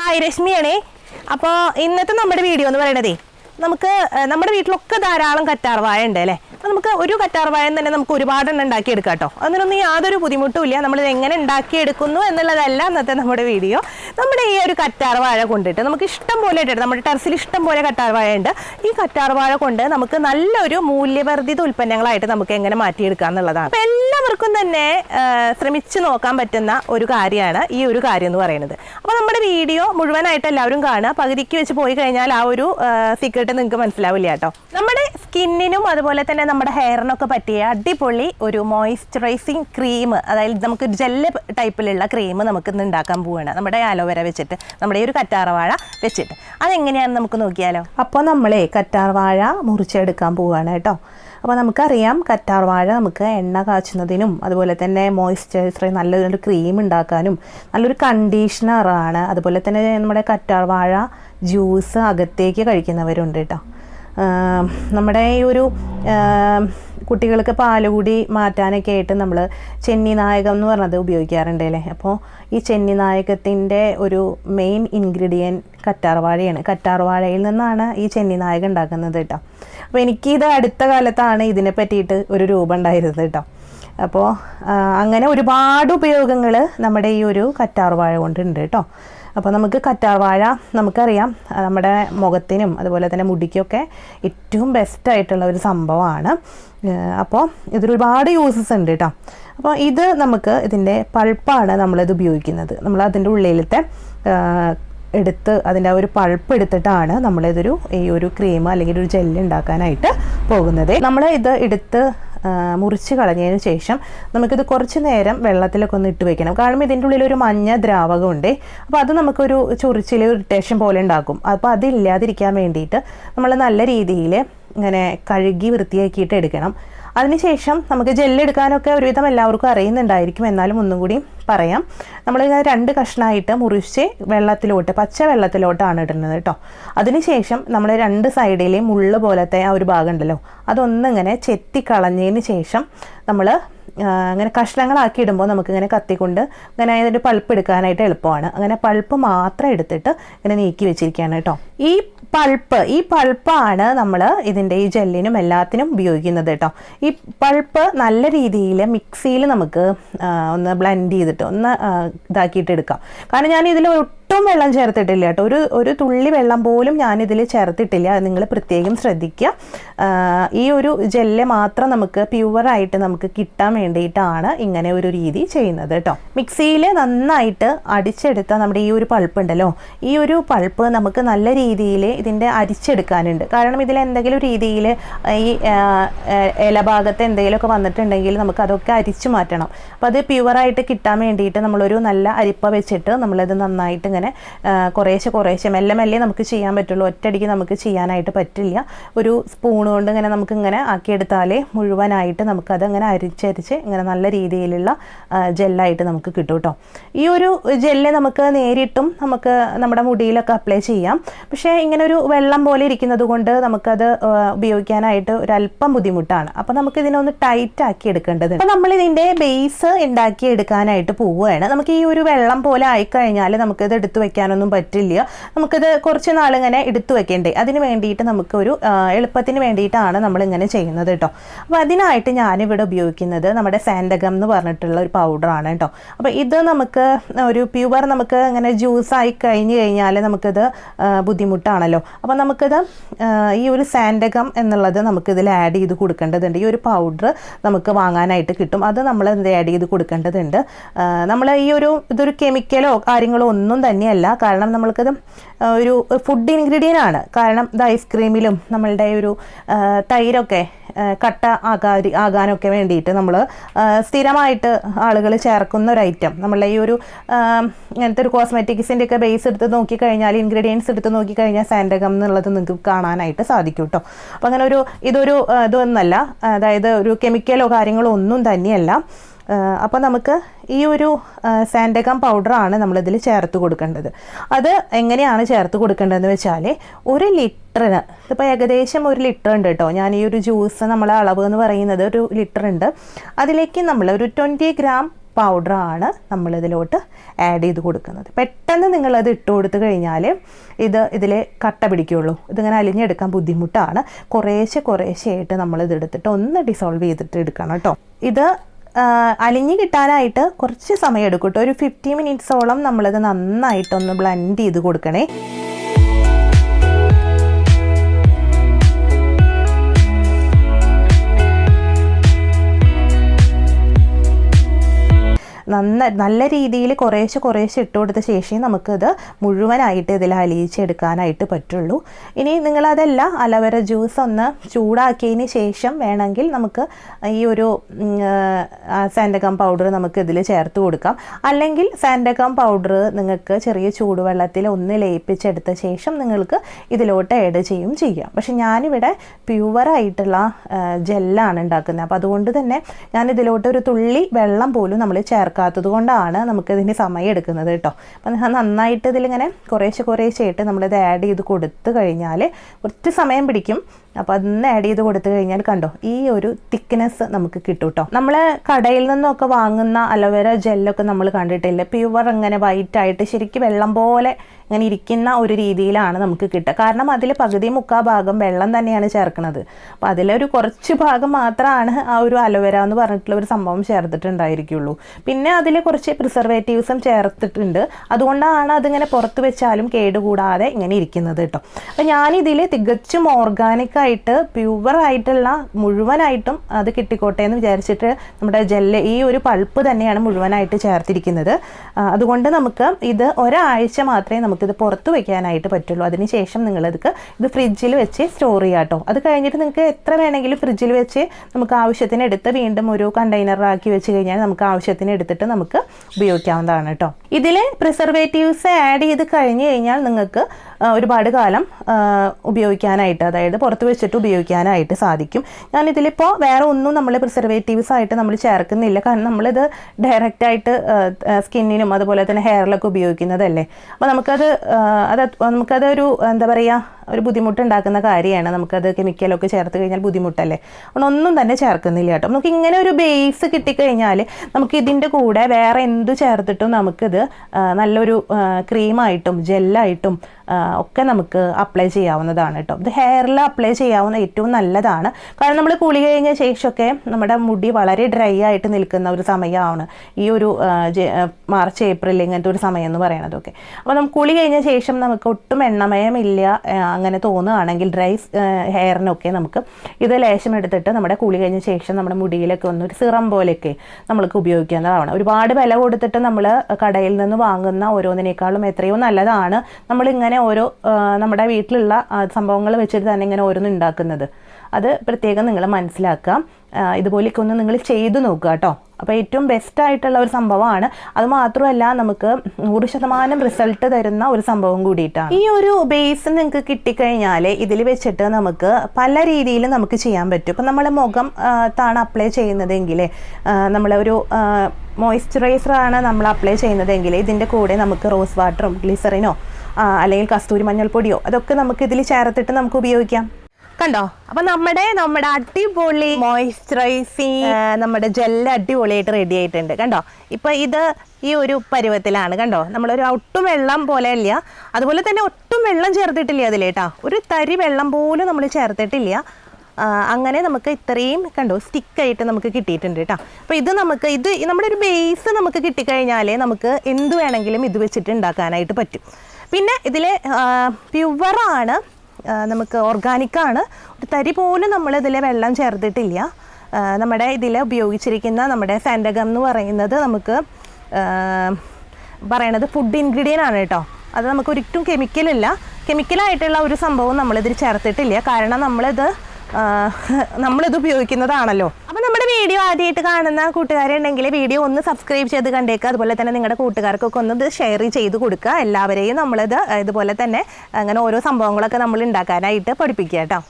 Hi രശ്മിയാണേ. അപ്പോൾ ഇന്നത്തെ നമ്മുടെ വീഡിയോ എന്ന് പറയണതേ നമുക്ക് നമ്മുടെ വീട്ടിലൊക്കെ ധാരാളം കറ്റാർവാഴ ഉണ്ട് അല്ലേ? നമുക്ക് ഒരു കറ്റാർവാഴം തന്നെ നമുക്ക് ഒരുപാടെണ്ണം ഉണ്ടാക്കിയെടുക്കാം കേട്ടോ. അതിനൊന്നും യാതൊരു ബുദ്ധിമുട്ടും ഇല്ല. നമ്മളിത് എങ്ങനെ ഉണ്ടാക്കിയെടുക്കുന്നു എന്നുള്ളതല്ല ഇന്നത്തെ നമ്മുടെ വീഡിയോ. നമ്മുടെ ഈ ഒരു കറ്റാർവാഴ കൊണ്ടിട്ട് നമുക്ക് ഇഷ്ടം പോലെ ഇട്ടിട്ട് നമ്മുടെ ടെറസിൽ ഇഷ്ടം പോലെ കറ്റാർവാഴ ഉണ്ട്. ഈ കറ്റാർവാഴ കൊണ്ട് നമുക്ക് നല്ലൊരു മൂല്യവർദ്ധിത ഉൽപ്പന്നങ്ങളായിട്ട് നമുക്ക് എങ്ങനെ മാറ്റിയെടുക്കാം എന്നുള്ളതാണ്. അപ്പം എല്ലാവർക്കും തന്നെ ശ്രമിച്ചു നോക്കാൻ പറ്റുന്ന ഒരു കാര്യമാണ് ഈ ഒരു കാര്യം എന്ന് പറയുന്നത്. അപ്പോൾ നമ്മുടെ വീഡിയോ മുഴുവനായിട്ട് എല്ലാവരും കാണുക. പകുതിക്ക് വെച്ച് പോയി കഴിഞ്ഞാൽ ആ ഒരു സീക്രട്ട് നിങ്ങൾക്ക് മനസ്സിലാവില്ല കേട്ടോ. നമ്മുടെ സ്കിന്നിനും അതുപോലെ തന്നെ നമ്മുടെ ഹെയറിനൊക്കെ പറ്റിയ അടിപൊളി ഒരു മോയ്സ്ചറൈസിങ് ക്രീം അതായത് നമുക്ക് ജെല്ല് ടൈപ്പിലുള്ള ക്രീം നമുക്ക് ഇന്ന് ഉണ്ടാക്കാൻ പോവുകയാണ് നമ്മുടെ ആലോവേര വെച്ചിട്ട് നമ്മുടെ ഈ ഒരു കറ്റാർവാഴ വെച്ചിട്ട്. അതെങ്ങനെയാണെന്ന് നമുക്ക് നോക്കിയാലോ? അപ്പോൾ നമ്മളെ കറ്റാർവാഴ മുറിച്ചെടുക്കാൻ പോവുകയാണ് കേട്ടോ. അപ്പോൾ നമുക്കറിയാം കറ്റാർവാഴ നമുക്ക് എണ്ണ കാച്ചുന്നതിനും അതുപോലെ തന്നെ മോയ്സ്ചറൈസർ നല്ലൊരു ക്രീം ഉണ്ടാക്കാനും നല്ലൊരു കണ്ടീഷണറാണ് അതുപോലെ തന്നെ നമ്മുടെ കറ്റാർവാഴ ജ്യൂസ് അകത്തേക്ക് കഴിക്കുന്നവരുണ്ട് കേട്ടോ നമ്മുടെ ഈ ഒരു ആം, പാൽ കൂടി മാറ്റാനൊക്കെ ആയിട്ട് നമ്മൾ ചെന്നി നായകം എന്ന് പറഞ്ഞത് ഉപയോഗിക്കാറുണ്ട് അല്ലേ? അപ്പോൾ ഈ ചെന്നി നായകത്തിന്റെ ഒരു മെയിൻ ഇൻഗ്രീഡിയന്റ് കറ്റാർവാഴയാണ്. കറ്റാർവാഴയിൽ നിന്നാണ് ഈ ചെന്നി നായകം ഉണ്ടാക്കുന്നത് കേട്ടോ. അപ്പോൾ എനിക്കിത് അടുത്ത കാലത്താണ് ഇതിനെ പറ്റിയിട്ട് ഒരു രൂപം ഉണ്ടായിരുന്നത് കേട്ടോ. അപ്പോൾ അങ്ങനെ ഒരുപാട് ഉപയോഗങ്ങൾ നമ്മുടെ ഈ ഒരു കറ്റാർവാഴ കൊണ്ടുണ്ട് കേട്ടോ. അപ്പോൾ നമുക്ക് കറ്റാർവാഴ നമുക്കറിയാം നമ്മുടെ മുഖത്തിനും അതുപോലെ തന്നെ മുടിക്കൊക്കെ ഏറ്റവും ബെസ്റ്റായിട്ടുള്ള ഒരു സംഭവമാണ്. അപ്പോൾ ഇതിലൊരുപാട് യൂസസ് ഉണ്ട് കേട്ടോ അപ്പോൾ ഇത് നമുക്ക് ഇതിന്റെ പൾപ്പാണ് നമ്മളിത് ഉപയോഗിക്കുന്നത്. നമ്മൾ അതിന്റെ ഉള്ളിലത്തെ എടുത്ത് അതിന്റെ ആ ഒരു പൾപ്പ് എടുത്തിട്ടാണ് നമ്മളിതൊരു ഈ ഒരു ക്രീം അല്ലെങ്കിൽ ഒരു ജെല്ല് ഉണ്ടാക്കാനായിട്ട് പോകുന്നത്. നമ്മൾ ഇത് എടുത്ത് മുറിച്ച് കളഞ്ഞതിന് ശേഷം നമുക്കിത് കുറച്ച് നേരം വെള്ളത്തിലൊക്കെ ഒന്ന് ഇട്ട് വെക്കണം. കാരണം ഇതിന്റെ ഉള്ളിൽ ഒരു മഞ്ഞ ദ്രാവകമുണ്ട്. അപ്പോൾ അത് നമുക്കൊരു ചൊറിച്ചിൽ ഇറിറ്റേഷൻ പോലെ ഉണ്ടാക്കും. അപ്പോൾ അതില്ലാതിരിക്കാൻ വേണ്ടിയിട്ട് നമ്മൾ നല്ല രീതിയിൽ ഇങ്ങനെ കഴുകി വൃത്തിയാക്കിയിട്ട് എടുക്കണം. അതിനുശേഷം നമുക്ക് ജെല്ലെടുക്കാനൊക്കെ ഒരുവിധം എല്ലാവർക്കും അറിയുന്നുണ്ടായിരിക്കും. എന്നാലും ഒന്നും കൂടി പറയാം. നമ്മൾ രണ്ട് കഷ്ണമായിട്ട് മുറിച്ച് വെള്ളത്തിലോട്ട് പച്ച വെള്ളത്തിലോട്ടാണ് ഇടുന്നത് കേട്ടോ അതിനുശേഷം നമ്മൾ രണ്ട് സൈഡിലെയും മുള്ള് പോലത്തെ ആ ഒരു ഭാഗം ഉണ്ടല്ലോ അതൊന്നിങ്ങനെ ചെത്തി കളഞ്ഞതിന് ശേഷം നമ്മൾ അങ്ങനെ കഷ്ണങ്ങളാക്കി ഇടുമ്പോൾ നമുക്കിങ്ങനെ കത്തിക്കൊണ്ട് ഇങ്ങനെ അതിന്റെ പൾപ്പ് എടുക്കാനായിട്ട് എളുപ്പമാണ്. അങ്ങനെ പൾപ്പ് മാത്രം എടുത്തിട്ട് ഇങ്ങനെ നീക്കി വെച്ചിരിക്കുകയാണ് കേട്ടോ ഈ പൾപ്പ്. ഈ പൾപ്പാണ് നമ്മൾ ഇതിന്റെ ഈ ജെല്ലിനും എല്ലാത്തിനും ഉപയോഗിക്കുന്നത് കേട്ടോ. ഈ പൾപ്പ് നല്ല രീതിയിൽ മിക്സിയിൽ നമുക്ക് ഒന്ന് ബ്ലെൻഡ് ചെയ്തിട്ട് ഒന്ന് ഇതാക്കിയിട്ട് എടുക്കാം. കാരണം ഞാൻ ഇതിൽ ഒട്ടും വെള്ളം ചേർത്തിട്ടില്ല കേട്ടോ. ഒരു ഒരു തുള്ളി വെള്ളം പോലും ഞാനിതിൽ ചേർത്തിട്ടില്ല. നിങ്ങൾ പ്രത്യേകം ശ്രദ്ധിക്കുക. ഈ ഒരു ജെല്ല് മാത്രം നമുക്ക് പ്യുവറായിട്ട് നമുക്ക് കിട്ടാൻ വേണ്ടിയിട്ടാണ് ഇങ്ങനെ ഒരു രീതി ചെയ്യുന്നത് കേട്ടോ. മിക്സിയിൽ നന്നായിട്ട് അടിച്ചെടുത്ത നമ്മുടെ ഈ ഒരു പൾപ്പ് ഉണ്ടല്ലോ ഈ ഒരു പൾപ്പ് നമുക്ക് നല്ല രീതിയിൽ ഇതിന്റെ അരിച്ചെടുക്കാനുണ്ട്. കാരണം ഇതിൽ എന്തെങ്കിലും രീതിയിൽ ഈ ഇലഭാഗത്ത് എന്തെങ്കിലുമൊക്കെ വന്നിട്ടുണ്ടെങ്കിൽ നമുക്ക് അതൊക്കെ അരിച്ചു മാറ്റണം. അപ്പോൾ അത് പ്യുവറായിട്ട് കിട്ടാൻ വേണ്ടിയിട്ട് നമ്മളൊരു നല്ല അരിപ്പ വെച്ചിട്ട് നമ്മളത് നന്നായിട്ട് ആ, കുറേശ്ശെ കുറേശ്ശെ മെല്ലെ മെല്ലെ നമുക്ക് ചെയ്യാൻ പറ്റുള്ളൂ. ഒറ്റയടിക്ക് നമുക്ക് ചെയ്യാനായിട്ട് പറ്റില്ല. ഒരു സ്പൂൺ കൊണ്ട് ഇങ്ങനെ നമുക്ക് ഇങ്ങനെ ആക്കിയെടുത്താലേ മുഴുവനായിട്ട് നമുക്കത് ഇങ്ങനെ അരിച്ചരിച്ച് ഇങ്ങനെ നല്ല രീതിയിലുള്ള ജെല്ലായിട്ട് നമുക്ക് കിട്ടും കേട്ടോ ഈ ഒരു ജെല്ല് നമുക്ക് നേരിട്ടും നമുക്ക് നമ്മുടെ മുടിയിലൊക്കെ അപ്ലൈ ചെയ്യാം. പക്ഷേ ഇങ്ങനെ ഒരു വെള്ളം പോലെ ഇരിക്കുന്നത് കൊണ്ട് നമുക്കത് ഉപയോഗിക്കാനായിട്ട് ഒരു അല്പം ബുദ്ധിമുട്ടാണ്. അപ്പോൾ നമുക്ക് ഇതിനൊന്ന് ടൈറ്റ് ആക്കി എടുക്കേണ്ടത് അപ്പോൾ നമ്മൾ ഇതിന്റെ ബേസ് ഉണ്ടാക്കി എടുക്കാനായിട്ട് പോവുകയാണ്. നമുക്ക് ഈ ഒരു വെള്ളം പോലെ ആയിക്കഴിഞ്ഞാൽ നമുക്കിത് വെക്കാനൊന്നും പറ്റില്ല. നമുക്കിത് കുറച്ച് നാളിങ്ങനെ എടുത്തു വെക്കേണ്ടേ. അതിന് വേണ്ടിയിട്ട് നമുക്കൊരു എളുപ്പത്തിന് വേണ്ടിയിട്ടാണ് നമ്മൾ ഇങ്ങനെ ചെയ്യുന്നത് കേട്ടോ അപ്പോൾ അതിനായിട്ട് ഞാനിവിടെ ഉപയോഗിക്കുന്നത് നമ്മുടെ സാൻഡകം എന്ന് പറഞ്ഞിട്ടുള്ള ഒരു പൗഡറാണ് കേട്ടോ അപ്പോൾ ഇത് നമുക്ക് ഒരു പ്യുവർ നമുക്ക് ഇങ്ങനെ ജ്യൂസായി കഴിഞ്ഞ് കഴിഞ്ഞാൽ നമുക്കിത് ബുദ്ധിമുട്ടാണല്ലോ. അപ്പോൾ നമുക്കിത് ഈ ഒരു സാൻഡകം എന്നുള്ളത് നമുക്കിതിൽ ആഡ് ചെയ്ത് കൊടുക്കേണ്ടതുണ്ട്. ഈ ഒരു പൗഡർ നമുക്ക് വാങ്ങാനായിട്ട് കിട്ടും. അത് നമ്മൾ എന്ത് ആഡ് ചെയ്ത് കൊടുക്കേണ്ടതുണ്ട്? നമ്മൾ ഈ ഒരു ഇതൊരു കെമിക്കലോ കാര്യങ്ങളോ ഒന്നും തന്നെയല്ല. കാരണം നമ്മൾക്കത് ഒരു ഫുഡ് ഇൻഗ്രീഡിയന്റ് ആണ്. കാരണം ഇത് ഐസ്ക്രീമിലും നമ്മളുടെ ഒരു തൈരൊക്കെ കട്ട ആകാ ആകാനൊക്കെ വേണ്ടിയിട്ട് നമ്മൾ സ്ഥിരമായിട്ട് ആളുകൾ ചേർക്കുന്ന ഒരു ഐറ്റം നമ്മളുടെ ഈ ഒരു ഇങ്ങനത്തെ ഒരു കോസ്മെറ്റിക്സിന്റെ ഒക്കെ ബേസ് എടുത്ത് നോക്കിക്കഴിഞ്ഞാൽ ഇൻഗ്രീഡിയൻസ് എടുത്ത് നോക്കിക്കഴിഞ്ഞാൽ സാൻഡകം എന്നുള്ളത് നിങ്ങൾക്ക് കാണാനായിട്ട് സാധിക്കും കേട്ടോ അപ്പോൾ അങ്ങനെ ഒരു ഇതൊരു ഇതൊന്നല്ല. അതായത് ഒരു കെമിക്കലോ കാര്യങ്ങളോ ഒന്നും തന്നെയല്ല. അപ്പോൾ നമുക്ക് ഈ ഒരു സാൻഡകം പൗഡറാണ് നമ്മളിതിൽ ചേർത്ത് കൊടുക്കേണ്ടത്. അത് എങ്ങനെയാണ് ചേർത്ത് കൊടുക്കേണ്ടതെന്ന് വെച്ചാൽ ഒരു ലിറ്ററിന് ഇതിപ്പോൾ ഏകദേശം ഒരു ലിറ്റർ ഉണ്ട് കേട്ടോ ഞാൻ ഈ ഒരു ജ്യൂസ് നമ്മളെ അളവ് എന്ന് പറയുന്നത് ഒരു ലിറ്റർ ഉണ്ട്. അതിലേക്ക് നമ്മൾ ഒരു ട്വന്റി ഗ്രാം പൗഡറാണ് നമ്മളിതിലോട്ട് ആഡ് ചെയ്ത് കൊടുക്കുന്നത്. പെട്ടെന്ന് നിങ്ങളത് ഇട്ട് കൊടുത്തു കഴിഞ്ഞാൽ ഇത് ഇതിൽ കട്ട പിടിക്കുകയുള്ളൂ ഇതിങ്ങനെ അലിഞ്ഞെടുക്കാൻ ബുദ്ധിമുട്ടാണ്. കുറേശ്ശെ കുറേശ്ശെ ആയിട്ട് നമ്മളിത് എടുത്തിട്ട് ഒന്ന് ഡിസോൾവ് ചെയ്തിട്ട് എടുക്കണം കേട്ടോ ഇത് അലിഞ്ഞ് കിട്ടാനായിട്ട് കുറച്ച് സമയം എടുക്കും കേട്ടോ. ഒരു ഫിഫ്റ്റി മിനിറ്റ്സോളം നമ്മളിത് നന്നായിട്ടൊന്ന് ബ്ലെൻഡ് ചെയ്ത് കൊടുക്കണേ. നന്ന നല്ല രീതിയിൽ കുറേശ്ശെ കുറേശ്ശെ ഇട്ട് കൊടുത്ത ശേഷം നമുക്കത് മുഴുവനായിട്ട് ഇതിൽ അലിയിച്ചെടുക്കാനായിട്ട് പറ്റുള്ളൂ. ഇനി നിങ്ങളതല്ല അലവര ജ്യൂസ് ഒന്ന് ചൂടാക്കിയതിന് ശേഷം വേണമെങ്കിൽ നമുക്ക് ഈ ഒരു സാൻഡകം പൗഡർ നമുക്ക് ഇതിൽ ചേർത്ത് കൊടുക്കാം. അല്ലെങ്കിൽ സാൻഡകം പൗഡർ നിങ്ങൾക്ക് ചെറിയ ചൂടുവെള്ളത്തിൽ ഒന്ന് ലയിപ്പിച്ചെടുത്ത ശേഷം നിങ്ങൾക്ക് ഇതിലോട്ട് ആഡ് ചെയ്യും ചെയ്യാം. പക്ഷെ ഞാനിവിടെ പ്യുവറായിട്ടുള്ള ജെല്ലാണ് ഉണ്ടാക്കുന്നത്. അപ്പോൾ അതുകൊണ്ട് തന്നെ ഞാൻ ഇതിലോട്ട് ഒരു തുള്ളി വെള്ളം പോലും നമ്മൾ ചേർക്കാത്തത് കൊണ്ടാണ് നമുക്കിതിന് സമയം എടുക്കുന്നത് കേട്ടോ. അപ്പം നന്നായിട്ട് ഇതിലിങ്ങനെ കുറേശ്ശെ കുറേശ്ശെ ആയിട്ട് നമ്മളിത് ആഡ് ചെയ്ത് കൊടുത്ത് കഴിഞ്ഞാൽ കുറച്ച് സമയം പിടിക്കും. അപ്പോൾ അതൊന്ന് ആഡ് ചെയ്ത് കൊടുത്തു കഴിഞ്ഞാൽ കണ്ടോ ഈ ഒരു തിക്നെസ് നമുക്ക് കിട്ടും കേട്ടോ. നമ്മൾ കടയിൽ നിന്നൊക്കെ വാങ്ങുന്ന അലോവേര ജെല്ലൊക്കെ നമ്മൾ കണ്ടിട്ടില്ല? പ്യുവർ അങ്ങനെ വൈറ്റ് ആയിട്ട് ശരിക്കും വെള്ളം പോലെ ഇങ്ങനെ ഇരിക്കുന്ന ഒരു രീതിയിലാണ് നമുക്ക് കിട്ടുക. കാരണം അതിൽ പകുതി മുക്കാ ഭാഗം വെള്ളം തന്നെയാണ് ചേർക്കുന്നത്. അപ്പോൾ അതിലൊരു കുറച്ച് ഭാഗം മാത്രമാണ് ആ ഒരു അലോവേര എന്ന് പറഞ്ഞിട്ടുള്ള ഒരു സംഭവം ചേർത്തിട്ടുണ്ടായിരിക്കുള്ളൂ. പിന്നെ അതിൽ കുറച്ച് പ്രിസർവേറ്റീവ്സും ചേർത്തിട്ടുണ്ട്. അതുകൊണ്ടാണ് അതിങ്ങനെ പുറത്ത് വെച്ചാലും കേടുകൂടാതെ ഇങ്ങനെ ഇരിക്കുന്നത് കേട്ടോ. അപ്പോൾ ഞാനിതിൽ തികച്ചും ഓർഗാനിക് ആയിട്ട് പ്യുവർ ആയിട്ടുള്ള മുഴുവനായിട്ടും അത് കിട്ടിക്കോട്ടെ എന്ന് വിചാരിച്ചിട്ട് നമ്മുടെ ജെല്ല് ഈ ഒരു പൾപ്പ് തന്നെയാണ് മുഴുവനായിട്ട് ചേർത്തിരിക്കുന്നത്. അതുകൊണ്ട് നമുക്ക് ഇത് ഒരാഴ്ച മാത്രമേ നമുക്കിത് പുറത്ത് വെക്കാനായിട്ട് പറ്റുള്ളൂ. അതിനുശേഷം നിങ്ങളിത് ഇത് ഫ്രിഡ്ജിൽ വെച്ച് സ്റ്റോർ ചെയ്യാം കേട്ടോ അത് കഴിഞ്ഞിട്ട് നിങ്ങൾക്ക് എത്ര വേണമെങ്കിലും ഫ്രിഡ്ജിൽ വെച്ച് നമുക്ക് ആവശ്യത്തിന് എടുത്ത് വീണ്ടും ഒരു കണ്ടെയ്നറാക്കി വെച്ച് കഴിഞ്ഞാൽ നമുക്ക് ആവശ്യത്തിന് എടുത്തിട്ട് നമുക്ക് ഉപയോഗിക്കാവുന്നതാണ് കേട്ടോ ഇതിൽ പ്രിസർവേറ്റീവ്സ് ആഡ് ചെയ്ത് കഴിഞ്ഞ് കഴിഞ്ഞാൽ നിങ്ങൾക്ക് ഒരുപാട് കാലം ഉപയോഗിക്കാനായിട്ട് അതായത് പുറത്ത് വെച്ചിട്ട് ഉപയോഗിക്കാനായിട്ട് സാധിക്കും. ഞാനിതിലിപ്പോൾ വേറെ ഒന്നും നമ്മൾ പ്രിസർവേറ്റീവ്സ് ആയിട്ട് നമ്മൾ ചേർക്കുന്നില്ല. കാരണം നമ്മളിത് ഡയറക്റ്റായിട്ട് സ്കിന്നിനും അതുപോലെ തന്നെ ഹെയറിലൊക്കെ ഉപയോഗിക്കുന്നതല്ലേ. അപ്പോൾ നമുക്കത് അത് നമുക്കത് ഒരു എന്താ പറയുക ഒരു ബുദ്ധിമുട്ടുണ്ടാക്കുന്ന കാര്യമാണ്. നമുക്കത് കെമിക്കലൊക്കെ ചേർത്ത് കഴിഞ്ഞാൽ ബുദ്ധിമുട്ടല്ലേ. അതുകൊണ്ട് ഒന്നും തന്നെ ചേർക്കുന്നില്ല കേട്ടോ. നമുക്ക് ഇങ്ങനെ ഒരു ബേസ് കിട്ടിക്കഴിഞ്ഞാൽ നമുക്ക് ഇതിന്റെ കൂടെ വേറെ എന്ത് ചേർത്തിട്ടും നമുക്കിത് നല്ലൊരു ക്രീമായിട്ടും ജെല്ലായിട്ടും ഒക്കെ നമുക്ക് അപ്ലൈ ചെയ്യാവുന്നതാണ് കേട്ടോ. ഇത് ഹെയറിൽ അപ്ലൈ ചെയ്യാവുന്ന ഏറ്റവും നല്ലതാണ്. കാരണം നമ്മൾ കുളി കഴിഞ്ഞ ശേഷമൊക്കെ നമ്മുടെ മുടി വളരെ ഡ്രൈ ആയിട്ട് നിൽക്കുന്ന ഒരു സമയമാണ്. ഈ ഒരു മാർച്ച് ഏപ്രിൽ ഇങ്ങനത്തെ ഒരു സമയം എന്ന് പറയണതൊക്കെ. അപ്പോൾ നമുക്ക് കുളി കഴിഞ്ഞ ശേഷം നമുക്ക് ഒട്ടും എണ്ണമയമില്ല അങ്ങനെ തോന്നുകയാണെങ്കിൽ ഡ്രൈ ഹെയറിനൊക്കെ നമുക്ക് ഇത് ലേശം എടുത്തിട്ട് നമ്മുടെ കുളി കഴിഞ്ഞ ശേഷം നമ്മുടെ മുടിയിലൊക്കെ ഒന്ന് ഒരു സിറം പോലെയൊക്കെ നമ്മൾക്ക് ഉപയോഗിക്കാവുന്നതാണ്. ഒരുപാട് വില കൊടുത്തിട്ട് നമ്മൾ കടയിൽ നിന്ന് വാങ്ങുന്ന ഓരോന്നിനേക്കാളും എത്രയോ നല്ലതാണ്. നമ്മളിങ്ങനെ ഓരോ ആ, നമ്മുടെ വീട്ടിലുള്ള സംഭവങ്ങൾ വെച്ചിട്ട് തന്നെ ഇങ്ങനെ ഓരോന്ന് ഉണ്ടാക്കുന്നത്. അത് പ്രത്യേകം നിങ്ങൾ മനസ്സിലാക്കുക. ഇതുപോലെയൊക്കെ ഒന്ന് നിങ്ങൾ ചെയ്തു നോക്കുക കേട്ടോ. അപ്പോൾ ഏറ്റവും ബെസ്റ്റ് ആയിട്ടുള്ള ഒരു സംഭവമാണ്. അത് മാത്രമല്ല നമുക്ക് നൂറ് ശതമാനം റിസൾട്ട് തരുന്ന ഒരു സംഭവം കൂടിയിട്ടാണ്. ഈ ഒരു ബേസ് നിങ്ങൾക്ക് കിട്ടിക്കഴിഞ്ഞാൽ ഇതിൽ വെച്ചിട്ട് നമുക്ക് പല രീതിയിൽ നമുക്ക് ചെയ്യാൻ പറ്റും. ഇപ്പം നമ്മൾ മുഖം താണ് അപ്ലൈ ചെയ്യുന്നതെങ്കിൽ നമ്മളൊരു മോയ്സ്ചറൈസറാണ് നമ്മൾ അപ്ലൈ ചെയ്യുന്നതെങ്കിൽ ഇതിന്റെ കൂടെ നമുക്ക് റോസ് വാട്ടറും ഗ്ലിസറിനോ അല്ലെങ്കിൽ കസ്തൂരി മഞ്ഞൾപ്പൊടിയോ അതൊക്കെ നമുക്ക് ഇതിൽ ചേർത്തിട്ട് നമുക്ക് ഉപയോഗിക്കാം. കണ്ടോ? അപ്പൊ നമ്മുടെ നമ്മുടെ അടിപൊളി മോയ്സ്ചറൈസിങ് നമ്മുടെ ജെല്ല് അടിപൊളിയായിട്ട് റെഡി ആയിട്ടുണ്ട്. കണ്ടോ? ഇപ്പൊ ഇത് ഈ ഒരു പരുവത്തിലാണ്. കണ്ടോ? നമ്മളൊരു ഒട്ടും വെള്ളം പോലെ അല്ല അതുപോലെ തന്നെ ഒട്ടും വെള്ളം ചേർത്തിട്ടില്ല അതിലേട്ടാ ഒരു തരി വെള്ളം പോലും നമ്മൾ ചേർത്തിട്ടില്ല. അങ്ങനെ നമുക്ക് ഇത്രയും കണ്ടോ സ്റ്റിക്കായിട്ട് നമുക്ക് കിട്ടിയിട്ടുണ്ട് കേട്ടോ. അപ്പോൾ ഇത് നമുക്ക് ഇത് നമ്മുടെ ഒരു ബേസ് നമുക്ക് കിട്ടിക്കഴിഞ്ഞാൽ നമുക്ക് എന്ത് വേണമെങ്കിലും ഇത് വെച്ചിട്ട് ഉണ്ടാക്കാനായിട്ട് പറ്റും. പിന്നെ ഇതിൽ പ്യുവറാണ് നമുക്ക് ഓർഗാനിക്കാണ് ഒരു തരി പോലും നമ്മൾ ഇതിൽ വെള്ളം ചേർത്തിട്ടില്ല. നമ്മുടെ ഇതിൽ ഉപയോഗിച്ചിരിക്കുന്ന നമ്മുടെ സാൻഡകം എന്ന് പറയുന്നത് നമുക്ക് പറയണത് ഫുഡ് ഇൻഗ്രീഡിയന്റ് ആണ് കേട്ടോ. അത് നമുക്ക് ഒരിക്കലും കെമിക്കലല്ല കെമിക്കലായിട്ടുള്ള ഒരു സംഭവം നമ്മളിതിൽ ചേർത്തിട്ടില്ല. കാരണം നമ്മളിത് നമ്മളിത് ഉപയോഗിക്കുന്നതാണല്ലോ. അപ്പോൾ നമ്മുടെ വീഡിയോ ആദ്യമായിട്ട് കാണുന്ന കൂട്ടുകാരുണ്ടെങ്കിൽ വീഡിയോ ഒന്ന് സബ്സ്ക്രൈബ് ചെയ്ത് കണ്ടേക്കുക അതുപോലെ തന്നെ നിങ്ങളുടെ കൂട്ടുകാർക്കൊക്കെ ഒന്ന് ഇത് ഷെയർ ചെയ്ത് കൊടുക്കുക. എല്ലാവരെയും നമ്മളിത് ഇതുപോലെ തന്നെ അങ്ങനെ ഓരോ സംഭവങ്ങളൊക്കെ നമ്മൾ ഉണ്ടാക്കാനായിട്ട് പഠിപ്പിക്കുക കേട്ടോ.